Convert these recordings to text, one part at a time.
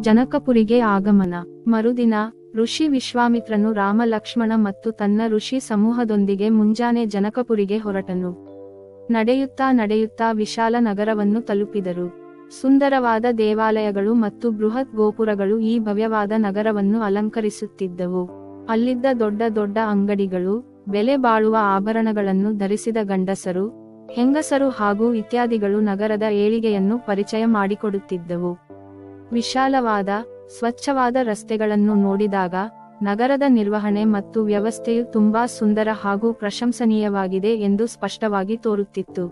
ಜನಕಪುರಿಗೆ ಆಗಮನ. ಮರುದಿನ, ಋಷಿ ವಿಶ್ವಾಮಿತ್ರನು ರಾಮ ಲಕ್ಷ್ಮಣ ಮತ್ತು ತನ್ನ ಋಷಿ ಸಮೂಹದೊಂದಿಗೆ ಮುಂಜಾನೆ ಜನಕಪುರಿಗೆ ಹೊರಟನು. ನಡೆಯುತ್ತಾ ನಡೆಯುತ್ತಾ ವಿಶಾಲ ನಗರವನ್ನು ತಲುಪಿದರು. ಸುಂದರವಾದ ದೇವಾಲಯಗಳು ಮತ್ತು ಬೃಹತ್ ಗೋಪುರಗಳು ಈ ಭವ್ಯವಾದ ನಗರವನ್ನು ಅಲಂಕರಿಸುತ್ತಿದ್ದವು. ಅಲ್ಲಿದ್ದ ದೊಡ್ಡ ದೊಡ್ಡ ಅಂಗಡಿಗಳು, ಬೆಲೆ ಬಾಳುವ ಆಭರಣಗಳನ್ನು ಧರಿಸಿದ ಗಂಡಸರು, ಹೆಂಗಸರು ಹಾಗೂ ಇತ್ಯಾದಿಗಳು ನಗರದ ಏಳಿಗೆಯನ್ನು ಪರಿಚಯ ಮಾಡಿಕೊಡುತ್ತಿದ್ದವು. ವಿಶಾಲವಾದ, ಸ್ವಚ್ಛವಾದ ರಸ್ತೆಗಳನ್ನು ನೋಡಿದಾಗ ನಗರದ ನಿರ್ವಹಣೆ ಮತ್ತು ವ್ಯವಸ್ಥೆಯು ತುಂಬಾ ಸುಂದರ ಹಾಗೂ ಪ್ರಶಂಸನೀಯವಾಗಿದೆ ಎಂದು ಸ್ಪಷ್ಟವಾಗಿ ತೋರುತ್ತಿತ್ತು.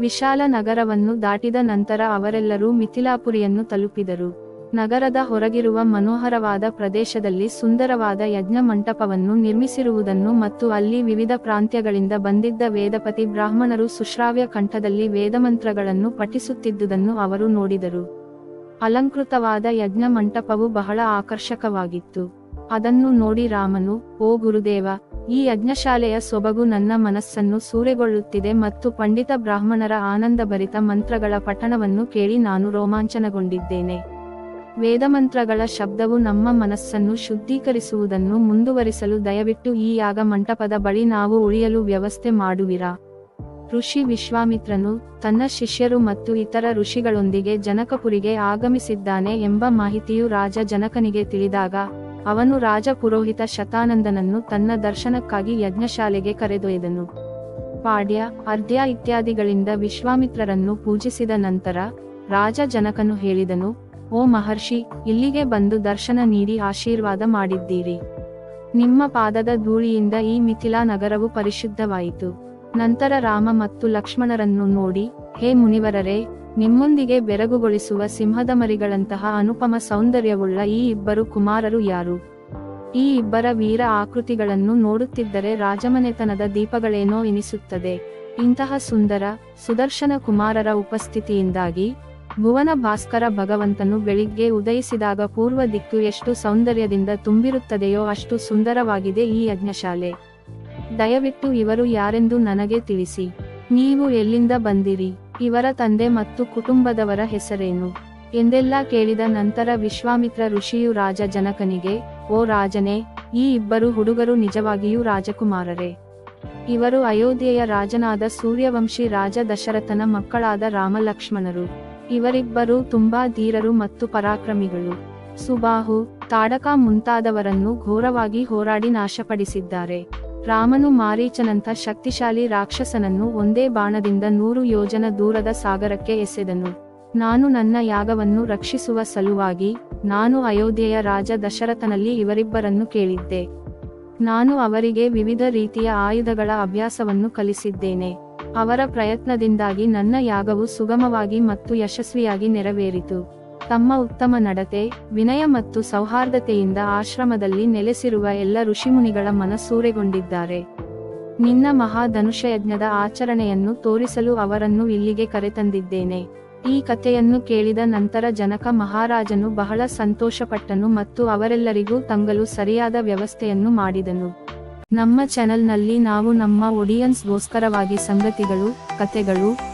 ವಿಶಾಲ ನಗರವನ್ನು ದಾಟಿದ ನಂತರ ಅವರೆಲ್ಲರೂ ಮಿಥಿಲಾಪುರಿಯನ್ನು ತಲುಪಿದರು. ನಗರದ ಹೊರಗಿರುವ ಮನೋಹರವಾದ ಪ್ರದೇಶದಲ್ಲಿ ಸುಂದರವಾದ ಯಜ್ಞ ಮಂಟಪವನ್ನು ನಿರ್ಮಿಸಿರುವುದನ್ನು ಮತ್ತು ಅಲ್ಲಿ ವಿವಿಧ ಪ್ರಾಂತ್ಯಗಳಿಂದ ಬಂದಿದ್ದ ವೇದಪತಿ ಬ್ರಾಹ್ಮಣರು ಸುಶ್ರಾವ್ಯ ಕಂಠದಲ್ಲಿ ವೇದಮಂತ್ರಗಳನ್ನು ಪಠಿಸುತ್ತಿದ್ದುದನ್ನು ಅವರು ನೋಡಿದರು. ಅಲಂಕೃತವಾದ ಯಜ್ಞ ಮಂಟಪವು ಬಹಳ ಆಕರ್ಷಕವಾಗಿತ್ತು. ಅದನ್ನು ನೋಡಿ ರಾಮನು, ಓ ಗುರುದೇವ, ಈ ಯಜ್ಞಶಾಲೆಯ ಸೊಬಗು ನನ್ನ ಮನಸ್ಸನ್ನು ಸೂರೆಗೊಳ್ಳುತ್ತಿದೆ ಮತ್ತು ಪಂಡಿತ ಬ್ರಾಹ್ಮಣರ ಆನಂದಭರಿತ ಮಂತ್ರಗಳ ಪಠಣವನ್ನು ಕೇಳಿ ನಾನು ರೋಮಾಂಚನಗೊಂಡಿದ್ದೇನೆ. ವೇದಮಂತ್ರಗಳ ಶಬ್ದವು ನಮ್ಮ ಮನಸ್ಸನ್ನು ಶುದ್ಧೀಕರಿಸುವುದನ್ನು ಮುಂದುವರಿಸಲು ದಯವಿಟ್ಟು ಈ ಯಾಗ ಮಂಟಪದ ಬಳಿ ನಾವು ಉಳಿಯಲು ವ್ಯವಸ್ಥೆ ಮಾಡುವಿರಾ? ಋಷಿ ವಿಶ್ವಾಮಿತ್ರನು ತನ್ನ ಶಿಷ್ಯರು ಮತ್ತು ಇತರ ಋಷಿಗಳೊಂದಿಗೆ ಜನಕಪುರಿಗೆ ಆಗಮಿಸಿದ್ದಾನೆ ಎಂಬ ಮಾಹಿತಿಯು ರಾಜ ಜನಕನಿಗೆ ತಿಳಿದಾಗ, ಅವನು ರಾಜ ಪುರೋಹಿತ ಶತಾನಂದನನ್ನು ತನ್ನ ದರ್ಶನಕ್ಕಾಗಿ ಯಜ್ಞಶಾಲೆಗೆ ಕರೆದೊಯ್ದನು. ಪಾಡ್ಯ ಅರ್ಧ್ಯ ಇತ್ಯಾದಿಗಳಿಂದ ವಿಶ್ವಾಮಿತ್ರರನ್ನು ಪೂಜಿಸಿದ ನಂತರ ರಾಜ ಜನಕನು ಹೇಳಿದನು, ಓ ಮಹರ್ಷಿ, ಇಲ್ಲಿಗೆ ಬಂದು ದರ್ಶನ ನೀಡಿ ಆಶೀರ್ವಾದ ಮಾಡಿದ್ದೀರಿ. ನಿಮ್ಮ ಪಾದದ ಧೂಳಿಯಿಂದ ಈ ಮಿಥಿಲಾ ನಗರವು ಪರಿಶುದ್ಧವಾಯಿತು. ನಂತರ ರಾಮ ಮತ್ತು ಲಕ್ಷ್ಮಣರನ್ನು ನೋಡಿ, ಹೇ ಮುನಿವರರೇ, ನಿಮ್ಮೊಂದಿಗೆ ಬೆರಗುಗೊಳಿಸುವ ಸಿಂಹದ ಮರಿಗಳಂತಹ ಅನುಪಮ ಸೌಂದರ್ಯವುಳ್ಳ ಈ ಇಬ್ಬರು ಕುಮಾರರು ಯಾರು? ಈ ಇಬ್ಬರ ವೀರ ಆಕೃತಿಗಳನ್ನು ನೋಡುತ್ತಿದ್ದರೆ ರಾಜಮನೆತನದ ದೀಪಗಳೇನೋ ಎನಿಸುತ್ತದೆ. ಇಂತಹ ಸುಂದರ, ಸುದರ್ಶನ ಕುಮಾರರ ಉಪಸ್ಥಿತಿಯಿಂದಾಗಿ, ಭುವನ ಭಾಸ್ಕರ ಭಗವಂತನು ಬೆಳಿಗ್ಗೆ ಉದಯಿಸಿದಾಗ ಪೂರ್ವ ದಿಕ್ಕು ಎಷ್ಟು ಸೌಂದರ್ಯದಿಂದ ತುಂಬಿರುತ್ತದೆಯೋ ಅಷ್ಟು ಸುಂದರವಾಗಿದೆ ಈ ಯಜ್ಞಶಾಲೆ. ದಯವಿಟ್ಟು ಇವರು ಯಾರೆಂದು ನನಗೆ ತಿಳಿಸಿ. ನೀವು ಎಲ್ಲಿಂದ ಬಂದಿರಿ? ಇವರ ತಂದೆ ಮತ್ತು ಕುಟುಂಬದವರ ಹೆಸರೇನು? ಎಂದೆಲ್ಲ ಕೇಳಿದ ನಂತರ ವಿಶ್ವಾಮಿತ್ರ ಋಷಿಯು ರಾಜ ಜನಕನಿಗೆ ಓ ರಾಜನೇ, ಈ ಇಬ್ಬರು ಹುಡುಗರು ನಿಜವಾಗಿಯೂ ರಾಜಕುಮಾರರೇ. ಇವರು ಅಯೋಧ್ಯೆಯ ರಾಜನಾದ ಸೂರ್ಯವಂಶಿ ರಾಜ ದಶರಥನ ಮಕ್ಕಳಾದ ರಾಮಲಕ್ಷ್ಮಣರು. ಇವರಿಬ್ಬರು ತುಂಬಾ ಧೀರರು ಮತ್ತು ಪರಾಕ್ರಮಿಗಳು. ಸುಬಾಹು, ತಾಡಕ ಮುಂತಾದವರನ್ನು ಘೋರವಾಗಿ ಹೋರಾಡಿ ನಾಶಪಡಿಸಿದ್ದಾರೆ. ರಾಮನು ಮಾರೀಚನಂಥ ಶಕ್ತಿಶಾಲಿ ರಾಕ್ಷಸನನ್ನು ಒಂದೇ ಬಾಣದಿಂದ ನೂರು ಯೋಜನ ದೂರದ ಸಾಗರಕ್ಕೆ ಎಸೆದನು. ನಾನು ನನ್ನ ಯಾಗವನ್ನು ರಕ್ಷಿಸುವ ಸಲುವಾಗಿ ನಾನು ಅಯೋಧ್ಯೆಯ ರಾಜ ದಶರಥನಲ್ಲಿ ಇವರಿಬ್ಬರನ್ನು ಕೇಳಿದ್ದೆ. ನಾನು ಅವರಿಗೆ ವಿವಿಧ ರೀತಿಯ ಆಯುಧಗಳ ಅಭ್ಯಾಸವನ್ನು ಕಲಿಸಿದ್ದೇನೆ. ಅವರ ಪ್ರಯತ್ನದಿಂದಾಗಿ ನನ್ನ ಯಾಗವು ಸುಗಮವಾಗಿ ಮತ್ತು ಯಶಸ್ವಿಯಾಗಿ ನೆರವೇರಿತು. ತಮ್ಮ ಉತ್ತಮ ನಡತೆ, ವಿನಯ ಮತ್ತು ಸೌಹಾರ್ದತೆಯಿಂದ ಆಶ್ರಮದಲ್ಲಿ ನೆಲೆಸಿರುವ ಎಲ್ಲ ಋಷಿಮುನಿಗಳ ಮನಸೂರೆಗೊಂಡಿದ್ದಾರೆ. ನಿನ್ನ ಮಹಾಧನುಷಯಜ್ಞದ ಆಚರಣೆಯನ್ನು ತೋರಿಸಲು ಅವರನ್ನು ಇಲ್ಲಿಗೆ ಕರೆತಂದಿದ್ದೇನೆ. ಈ ಕಥೆಯನ್ನು ಕೇಳಿದ ನಂತರ ಜನಕ ಮಹಾರಾಜನು ಬಹಳ ಸಂತೋಷಪಟ್ಟನು ಮತ್ತು ಅವರೆಲ್ಲರಿಗೂ ತಂಗಲು ಸರಿಯಾದ ವ್ಯವಸ್ಥೆಯನ್ನು ಮಾಡಿದನು. ನಮ್ಮ ಚಾನೆಲ್ನಲ್ಲಿ ನಾವು ನಮ್ಮ ಒಡಿಯನ್ಸ್ಗೋಸ್ಕರವಾಗಿ ಸಂಗತಿಗಳು, ಕಥೆಗಳು